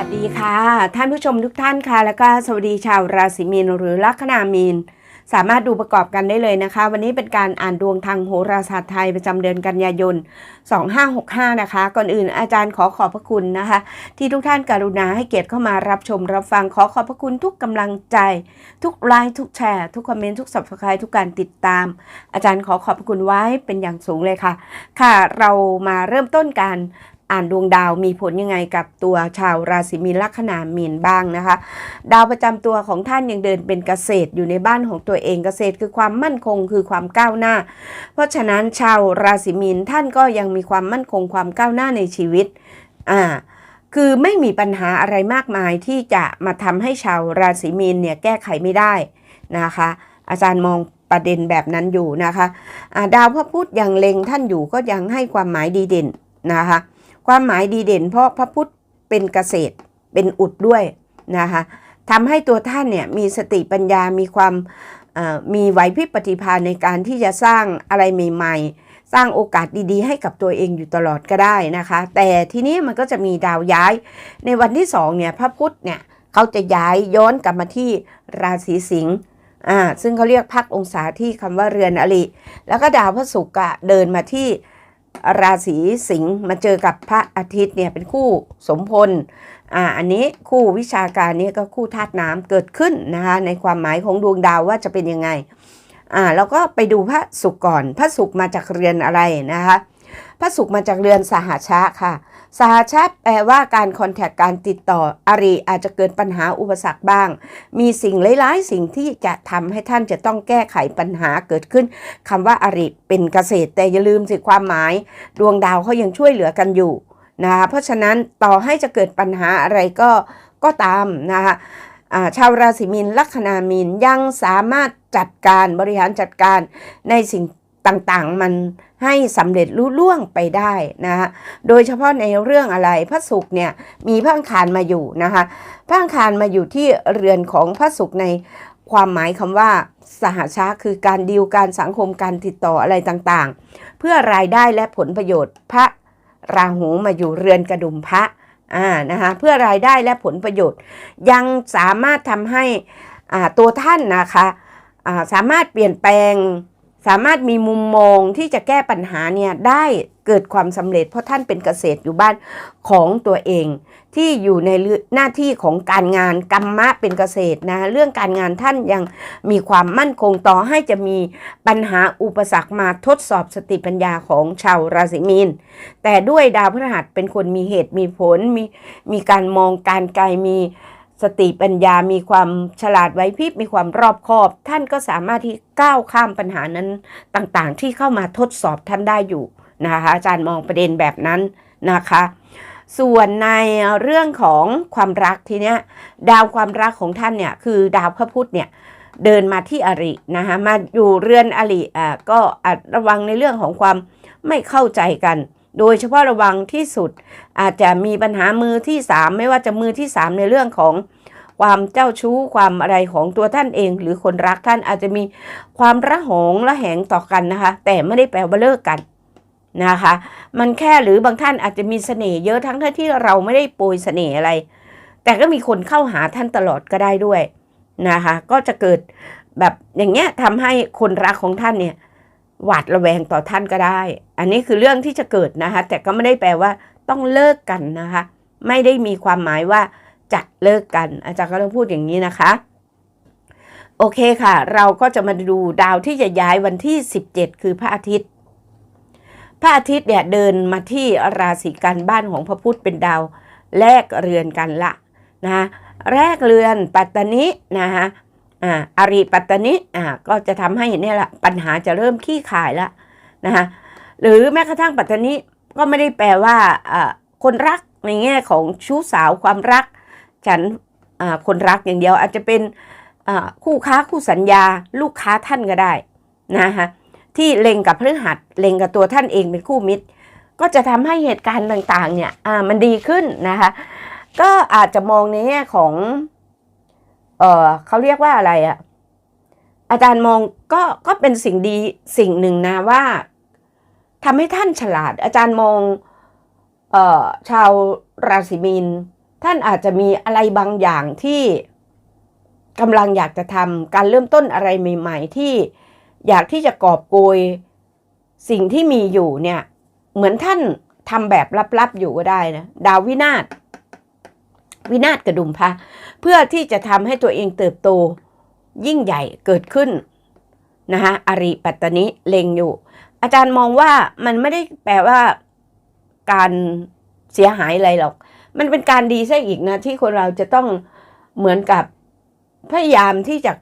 ัสดีค่ะ ท่านผู้ชมทุกท่านค่ะ แล้วก็สวัสดีชาวราศีมีนหรือลัคนามีน สามารถดูประกอบกันได้เลยนะคะ วันนี้เป็นการอ่านดวงทางโหราศาสตร์ไทยประจำเดือนกันยายน 2565 นะคะ ก่อนอื่นอาจารย์ขอขอบพระคุณนะคะ ที่ทุกท่านกรุณาให้เกียรติเข้ามารับชมรับฟังขอขอบพระคุณทุกกำลังใจ ทุกไลค์ทุกแชร์ ทุกคอมเมนต์ทุกสับสไครทุกการติดตาม อาจารย์ขอขอบพระคุณไว้เป็นอย่างสูงเลยค่ะ ค่ะ เรามาเริ่มต้นการ อ่านดวงดาวมีผลยังไงกับตัวชาวราศีมีนลัคนามีนบ้างนะคะ ดาวประจำตัวของท่านยังเดินเป็นเกษตรอยู่ในบ้านของตัวเองเกษตรคือความมั่นคงคือความก้าวหน้า เพราะฉะนั้นชาวราศีมีนท่านก็ยังมีความมั่นคงความก้าวหน้าในชีวิตอ่าคือไม่มีปัญหาอะไรมากมายที่จะมาทำให้ชาวราศีมีนเนี่ยแก้ไขไม่ได้นะคะ อาจารย์มองประเด็นแบบนั้นอยู่นะคะอ่าดาวพระพุธยังเล็งท่านอยู่ก็ยังให้ความหมายดีเด่นนะคะ ความหมายดีเด่น เพราะพระพุทธเป็นเกษตรเป็นอุดด้วยนะคะทำให้ตัวท่านเนี่ยมีสติปัญญามีความมีไหวพริบปฏิภาณในการที่จะสร้างอะไรใหม่ ๆ สร้างโอกาสดีๆ ให้กับตัวเองอยู่ตลอดก็ได้นะคะ แต่ทีนี้มันก็จะมีดาวย้าย ในวันที่สองเนี่ยพระพุธเนี่ยเขาจะย้ายย้อนกลับมาที่ราศีสิงห์อ่าซึ่งเขาเรียกพักองศาที่คำว่าเรือนอริแล้วก็ดาวพระศุกร์เดินมาที่ ราศีสิงห์มาเจอกับพระอาทิตย์เนี่ยเป็นคู่สมพลอ่าอันนี้คู่วิชาการนี้ก็คู่ธาตุน้ำเกิดขึ้นนะคะในความหมายของดวงดาวว่าจะเป็นยังไงอ่าแล้วก็ไปดูพระศุกร์ก่อนพระศุกร์มาจากเรือนอะไรนะคะ พระศุกร์มาจากเรือนสหชะค่ะ สหชาแปลว่าการคอนแทคการติดต่ออาริอาจจะเกิดปัญหาอุปสรรคบ้าง มีสิ่งหลายๆสิ่งที่จะทำให้ท่านจะต้องแก้ไขปัญหาเกิดขึ้นคำว่าอาริเป็นเกษตรแต่อย่าลืมสิความหมาย ดวงดาวเขายังช่วยเหลือกันอยู่นะคะเพราะฉะนั้นต่อให้จะเกิดปัญหาอะไรก็ก็ตามนะคะชาวราศีมีนลัคนามีนยังสามารถจัดการบริหารจัดการในสิ่ง ต่างๆ มันให้สำเร็จรุ่ล่วงไปได้นะคะโดยเฉพาะในเรื่องอะไรพระศุกร์เนี่ยมีพระอังคารมาอยู่นะคะพระอังคารมาอยู่ที่เรือนของพระศุกร์ในความหมายคำว่า สหชาคือการดีลการสังคมการติดต่ออะไรต่างๆ เพื่อรายได้และผลประโยชน์พระราหูมาอยู่เรือนกระดุมพระอ่านะคะเพื่อรายได้และผลประโยชน์ ยังสามารถทำให้อ่าตัวท่านนะคะสามารถเปลี่ยนแปลง สามารถมีมุมมองที่จะแก้ปัญหาเนี่ยได้เกิดความสำเร็จ เพราะท่านเป็นเกษตรอยู่บ้านของตัวเอง ที่อยู่ในหน้าที่ของการงานกรรมะเป็นเกษตรนะเรื่องการงานท่านยังมีความมั่นคงต่อให้จะมีปัญหาอุปสรรคมาทดสอบสติปัญญาของชาวราศีมีน แต่ด้วยดาวพฤหัสเป็นคนมีเหตุมีผลมีมีการมองการไกลมี สติปัญญามีความฉลาดไหวพริบมีความรอบคอบ ท่านก็สามารถที่ก้าวข้ามปัญหานั้นต่างๆ ที่เข้ามาทดสอบท่านได้อยู่นะคะอาจารย์มองประเด็นแบบนั้นนะคะ ส่วนในเรื่องของความรักทีเนี้ยดาวความรักของท่านเนี่ยคือดาวพระพุธเนี่ยเดินมาที่อรินะคะมาอยู่เรือนอริอ่าก็อาจระวังในเรื่องของความไม่เข้าใจกัน โดยเฉพาะระวังที่สุด อาจจะมีปัญหามือที่สามไม่ว่าจะมือที่สามในเรื่องของความเจ้าชู้ความอะไรของตัวท่านเอง หรือคนรักท่านอาจจะมีความระหองระแหงต่อกันนะคะ แต่ไม่ได้แปลว่าเลิกกันนะคะ มันแค่หรือบางท่านอาจจะมีเสน่ห์เยอะทั้งที่เราไม่ได้โปรยเสน่ห์อะไร แต่ก็มีคนเข้าหาท่านตลอดก็ได้ด้วยนะคะ ก็จะเกิดแบบอย่างเงี้ยทำให้คนรักของท่านเนี่ย หวาดระแวงต่อท่านก็ได้ อันนี้คือเรื่องที่จะเกิดนะคะ แต่ก็ไม่ได้แปลว่าต้องเลิกกันนะคะ ไม่ได้มีความหมายว่าจะเลิกกัน อาจารย์ก็ต้องพูดอย่างนี้นะคะ โอเคค่ะ เราก็จะมาดูดาวที่จะย้ายวันที่ 17 คือพระอาทิตย์ พระอาทิตย์เนี่ยเดินมาที่ราศีกันบ้านของพระพุธเป็นดาวแลกเรือนกันละนะแรกเรือนปัตตนินะคะ อ่าอาริปัตตนิอ่าก็จะทำให้เนี่ยแหละปัญหาจะเริ่มขี้ขายละนะคะหรือแม้กระทั่งปัตตนิก็ไม่ได้แปลว่าอ่าคนรักในแง่ของชู้สาวความรัก ฉันอ่าคนรักอย่างเดียวอาจจะเป็นอ่าคู่ค้าคู่สัญญาลูกค้าท่านก็ได้นะคะที่เล็งกับพฤหัสเล็งกับตัวท่านเองเป็นคู่มิตร ก็จะทำให้เหตุการณ์ต่างๆเนี่ยอ่ามันดีขึ้นนะคะก็อาจจะมองในแง่ของ เออเขาเรียกว่าอะไรอะอาจารย์มองก็ก็เป็นสิ่งดีสิ่งหนึ่งนะว่าทำให้ท่านฉลาด อาจารย์มอง เอ่อ ชาวราศีมีน ท่านอาจจะมีอะไรบางอย่างที่กำลังอยากจะทำการเริ่มต้นอะไรใหม่ ๆ ที่อยากที่จะกอบโกยสิ่งที่มีอยู่เนี่ย เหมือนท่านทำแบบลับๆอยู่ก็ได้นะ ดาววินาศ วินาศกระดุมพระเพื่อที่จะทำให้ตัวเองเติบโตยิ่งใหญ่เกิดขึ้นนะคะอริปัตตนิเลงอยู่ อาจารย์มองว่ามันไม่ได้แปลว่าการเสียหายอะไรหรอก มันเป็นการดีซะอีกนะ ที่คนเราจะต้องเหมือนกับพยายามที่จะ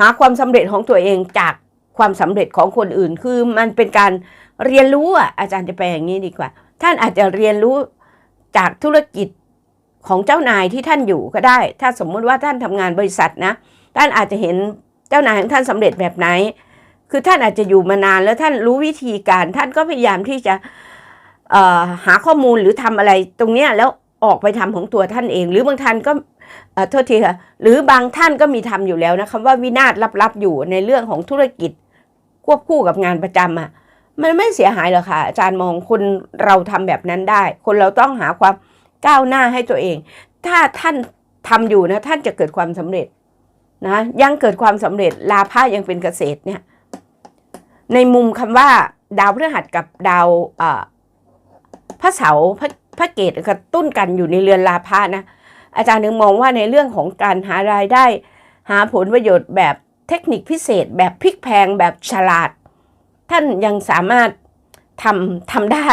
หาความสำเร็จของตัวเองจากความสำเร็จของคนอื่น คือมันเป็นการเรียนรู้อะอาจารย์จะแปลอย่างนี้ดีกว่า ท่านอาจจะเรียนรู้ จากธุรกิจของเจ้านายที่ท่านอยู่ก็ได้ ถ้าสมมุติว่าท่านทำงานบริษัทนะ ท่านอาจจะเห็นเจ้านายของท่านสำเร็จแบบไหน คือท่านอาจจะอยู่มานานแล้วท่านรู้วิธีการ ท่านก็พยายามที่จะหาข้อมูลหรือทำอะไรตรงเนี้ยแล้วออกไปทำของตัวท่านเอง หรือบางท่านก็โทษทีค่ะหรือบางท่านก็มีทำอยู่แล้วนะคำว่าวินาศลับๆอยู่ในเรื่องของธุรกิจควบคู่กับงานประจำอะ มันไม่เสียหายหรอกค่ะอาจารย์มองคนเราทำแบบนั้นได้ คนเราต้องหาความก้าวหน้าให้ตัวเอง ถ้าท่านทำอยู่นะท่านจะเกิดความสำเร็จนะยังเกิดความสำเร็จลาภะยังเป็นเกษตรเนี่ยในมุมคำว่าดาวพฤหัสกับดาวอ่อพระเสาร์พระพระเกตกระตุ้นกันอยู่ในเรือนลาภะนะอาจารย์นึงมองว่าในเรื่องของการหารายได้ หาผลประโยชน์แบบเทคนิคพิเศษ แบบพลิกแพลงแบบฉลาด ท่านยังสามารถทำทำได้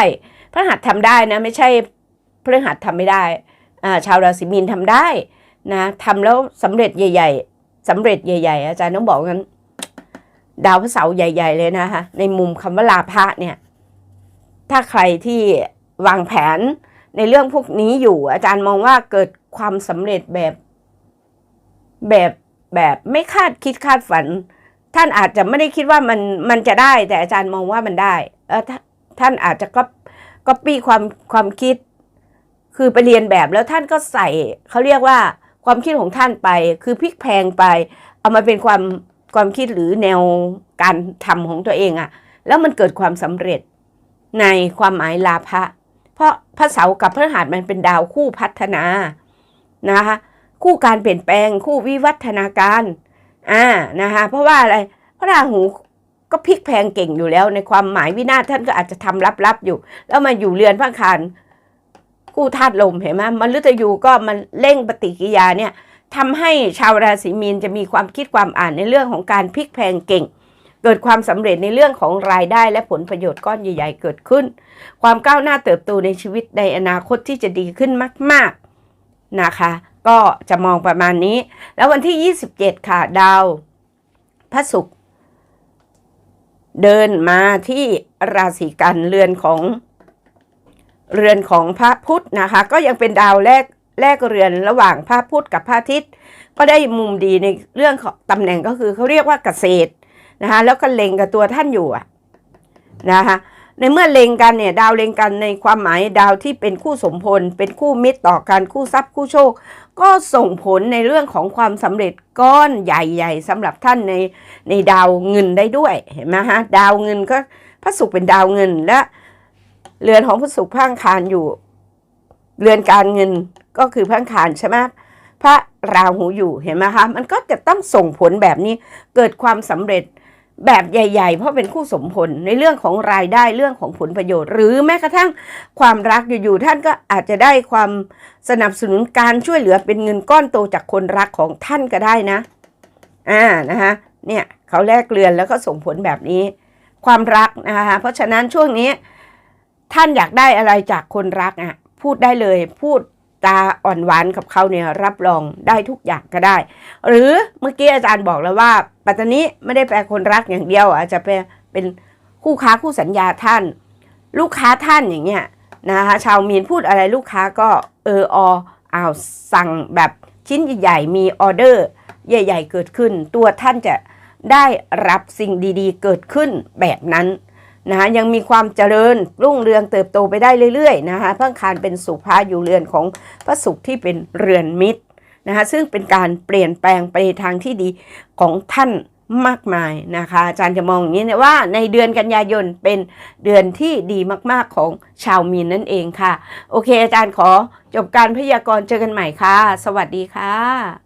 พระหัสทำได้นะไม่ใช่พฤหัสทำไม่ได้ชาวราศีมีนทำได้นะทำแล้วสำเร็จใหญ่ ๆสำเร็จใหญ่ ๆ อาจารย์ต้องบอกงั้น ดาวพระเสาร์ใหญ่ ๆ เลยนะคะในมุมคำว่าลาภะเนี่ย ถ้าใครที่วางแผนในเรื่องพวกนี้อยู่ อาจารย์มองว่าเกิดความสำเร็จแบบแบบแบบไม่คาดคิดคาดฝัน ท่านอาจจะไม่ได้คิดว่ามันมันจะได้ แต่อาจารย์มองว่ามันได้เออท่านอาจจะก็ก็ปี้ความความคิด คือไปเรียนแบบแล้วท่านก็ใส่เขาเรียกว่าความคิดของท่านไป คือพลิกแพงไป เอามาเป็นความความคิดหรือแนวการทำของตัวเองอะแล้วมันเกิดความสำเร็จในความหมายลาภะเพราะพระเสาร์กับพระหัสมันเป็นดาวคู่พัฒนานะคะคู่การเปลี่ยนแปลงคู่วิวัฒนาการ อ่านะคะ เพราะว่าอะไรพระราหูก็พลิกแพงเก่งอยู่แล้วในความหมายวินาศท่านก็อาจจะทำลับๆอยู่ แล้วมาอยู่เรือนพระอังคารคู่ธาตุลมเห็นไหมมฤตยูก็มันเร่งปฏิกิริยาเนี่ยทำให้ชาวราศีมีนจะมีความคิดความอ่านในเรื่องของการพลิกแพงเก่ง เกิดความสำเร็จในเรื่องของรายได้และผลประโยชน์ก้อนใหญ่ ๆ เกิดขึ้น ความก้าวหน้าเติบโตในชีวิตในอนาคตที่จะดีขึ้นมาก ๆนะคะ ก็จะมองประมาณนี้ แล้ววันที่ 27 ค่ะ ดาวพระศุกร์เดินมาที่ราศีกันเรือนของ เรือนของพระพุธนะคะ ก็ยังเป็นดาวแรกแรกเรือนระหว่างพระพุธกับพระอาทิตย์ ก็ได้มุมดีในเรื่องของตำแหน่งก็คือเขาเรียกว่าเกษตรนะคะแล้วก็เล็งกับตัวท่านอยู่อะนะคะ ในเมื่อเล็งกันเนี่ยดาวเล็งกันในความหมายดาวที่เป็นคู่สมพล เป็นคู่มิตรต่อกันคู่ทรัพย์คู่โชค ก็ส่งผลในเรื่องของความสำเร็จก้อนใหญ่ ๆสำหรับท่านในในดาวเงินได้ด้วยเห็นไหมฮะดาวเงินก็พระศุกร์เป็นดาวเงินและเรือนของพระศุกร์พังคารอยู่ เรือนการเงินก็คือพังคารใช่ไหมพระราหูอยู่เห็นไหมคะมันก็จะต้องส่งผลแบบนี้เกิดความสำเร็จ แบบใหญ่ ๆ เพราะเป็นคู่สมผลในเรื่องของรายได้เรื่องของผลประโยชน์ หรือแม้กระทั่งความรักอยู่ๆท่านก็อาจจะได้ความสนับสนุนการช่วยเหลือเป็นเงินก้อนโตจากคนรักของท่านก็ได้นะอ่านะคะเนี่ยเขาแลกเรือนแล้วก็ส่งผลแบบนี้ ความรักนะคะเพราะฉะนั้นช่วงนี้ท่านอยากได้อะไรจากคนรักอะพูดได้เลยพูด ตาอ่อนหวานกับเขาเนี่ยรับรองได้ทุกอย่างก็ได้ หรือเมื่อกี้อาจารย์บอกแล้วว่า ปัตตานี้ไม่ได้แปลคนรักอย่างเดียว อาจจะเป็นเป็นคู่ค้าคู่สัญญาท่าน ลูกค้าท่านอย่างเงี้ยนะคะชาวมีนพูดอะไรลูกค้าก็เออออ้าวสั่งแบบชิ้นใหญ่ๆมีออเดอร์ ใหญ่ ๆ เกิดขึ้น ตัวท่านจะได้รับสิ่งดีๆ เกิดขึ้นแบบนั้น นะคะยังมีความเจริญรุ่งเรืองเติบโตไปได้เรื่อยๆนะคะพระคารเป็นสุภาอยู่เรือนของพระสุขที่เป็นเรือนมิตรนะคะซึ่งเป็นการเปลี่ยนแปลงไปทางที่ดีของท่านมากมายนะคะอาจารย์จะมองอย่างนี้ว่าในเดือนกันยายนเป็นเดือนที่ดีมากๆของชาวมีนนั่นเองค่ะ โอเค อาจารย์ขอจบการพยากรณ์เจอกันใหม่ค่ะ สวัสดีค่ะ